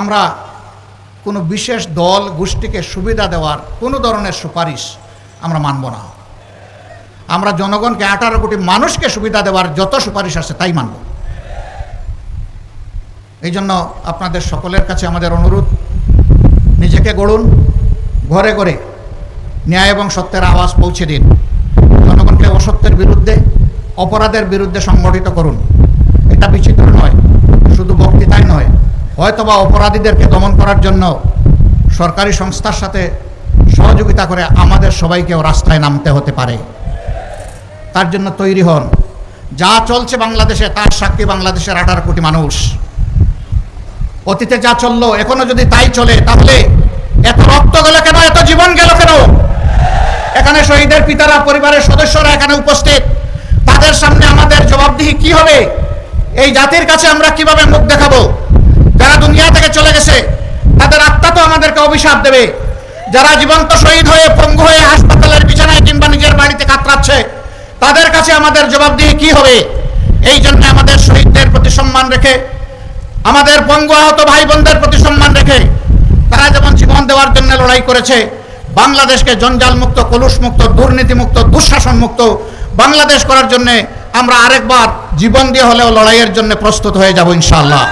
আমরা কোনো বিশেষ দল, গোষ্ঠীকে সুবিধা দেওয়ার কোনো ধরনের সুপারিশ আমরা মানব না। আমরা জনগণকে আঠারো কোটি মানুষকে সুবিধা দেওয়ার যত সুপারিশ আছে তাই মানব। এই জন্য আপনাদের সকলের কাছে আমাদের অনুরোধ, নিজেকে গড়ুন, ঘরে ঘরে ন্যায় এবং সত্যের আওয়াজ পৌঁছে দিন। জনগণকে অসত্যের বিরুদ্ধে, অপরাধের বিরুদ্ধে সংগঠিত করুন। এটা বিচিত্র নয়। হয়তোবা অপরাধীদেরকে দমন করার জন্য সরকারি সংস্থার সাথে সহযোগিতা করে আমাদের সবাইকেও রাস্তায় নামতে হতে পারে। তার জন্য তৈরি হন। যা চলছে বাংলাদেশে, তার সাক্ষী বাংলাদেশের আঠারো কোটি মানুষ। অতীতে যা চলল, এখনও যদি তাই চলে, তাহলে এত রক্ত গেল কেন? এত জীবন গেল কেন? এখানে শহীদের পিতারা, পরিবারের সদস্যরা এখানে উপস্থিত। তাদের সামনে আমাদের জবাবদিহি কি হবে? এই জাতির কাছে আমরা কীভাবে মুখ দেখাবো যারা দুনিয়া থেকে চলে গেছে তাদের আত্মা তো আমাদেরকে অভিশাপ দেবে। যারা জীবন্ত শহীদ হয়ে পঙ্গু হয়ে হাসপাতালের বিছানায় কিংবা নিজের বাড়িতে কাতরাচ্ছে, তাদের কাছে আমাদের জবাবদিহি কি হবে? এই জন্য আমাদের শহীদদের প্রতি সম্মান রেখে, আমাদের পঙ্গু আহত ভাই বোনদের প্রতি সম্মান রেখে, তারা যেমন জীবন দেওয়ার জন্য লড়াই করেছে, বাংলাদেশকে জঞ্জাল মুক্ত কলুষ মুক্ত দুর্নীতি মুক্ত দুঃশাসন মুক্ত বাংলাদেশ করার জন্য আমরা আরেকবার জীবন দিয়ে হলেও লড়াইয়ের জন্য প্রস্তুত হয়ে যাব ইনশাআল্লাহ।